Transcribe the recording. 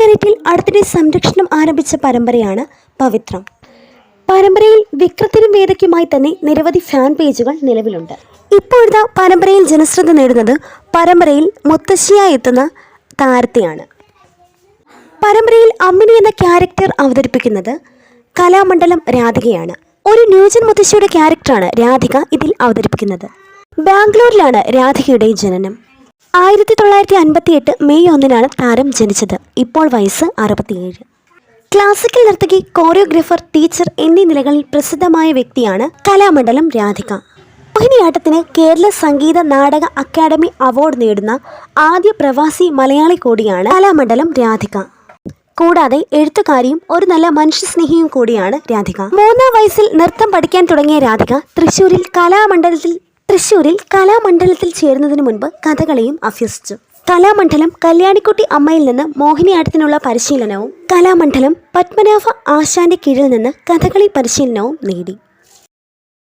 ഏഷ്യാനെറ്റിൽ അടുത്തിടെ സംരക്ഷണം ആരംഭിച്ച പരമ്പരയാണ് പവിത്രം. പരമ്പരയിൽ വിക്രത്തിനും വേദയ്ക്കുമായി തന്നെ നിരവധി ഫാൻ പേജുകൾ നിലവിലുണ്ട്. ഇപ്പോഴത്തെ പരമ്പരയിൽ ജനശ്രദ്ധ നേടുന്നത് പരമ്പരയിൽ മുത്തശ്ശിയായി എത്തുന്ന താരത്തെയാണ്. പരമ്പരയിൽ അമ്മിണി എന്ന ക്യാരക്ടർ അവതരിപ്പിക്കുന്നത് കലാമണ്ഡലം രാധികയാണ്. ഒരു ന്യൂജൻ മുത്തശ്ശിയുടെ ക്യാരക്ടറാണ് രാധിക ഇതിൽ അവതരിപ്പിക്കുന്നത്. ബാംഗ്ലൂരിലാണ് രാധികയുടെ ജനനം. ആയിരത്തി തൊള്ളായിരത്തി അൻപത്തി എട്ട് മെയ് ഒന്നിനാണ് താരം ജനിച്ചത്. ഇപ്പോൾ വയസ്സ് അറുപത്തിയേഴ്. ക്ലാസിക്കൽ നർത്തകി കോറിയോഗ്രാഫർ ടീച്ചർ എന്നീ നിലകളിൽ പ്രസിദ്ധമായ വ്യക്തിയാണ് കലാമണ്ഡലം രാധിക. മോഹിനിയാട്ടത്തിന് കേരള സംഗീത നാടക അക്കാദമി അവാർഡ് നേടുന്ന ആദ്യ പ്രവാസി മലയാളി കൂടിയാണ് കലാമണ്ഡലം രാധിക. കൂടാതെ എഴുത്തുകാരിയും ഒരു നല്ല മനുഷ്യസ്നേഹിയും കൂടിയാണ് രാധിക. മൂന്നാം വയസ്സിൽ നൃത്തം പഠിക്കാൻ തുടങ്ങിയ രാധിക തൃശൂരിൽ കലാമണ്ഡലത്തിൽ തൃശൂരിൽ കലാമണ്ഡലത്തിൽ ചേരുന്നതിന് മുൻപ് കഥകളിയും അഭ്യസിച്ചു. കലാമണ്ഡലം കല്യാണിക്കുട്ടി അമ്മയിൽ നിന്ന് മോഹിനിയാട്ടത്തിനുള്ള പരിശീലനവും കലാമണ്ഡലം പത്മനാഭ ആശാന്റെ കീഴിൽ നിന്ന് കഥകളി പരിശീലനവും നേടി.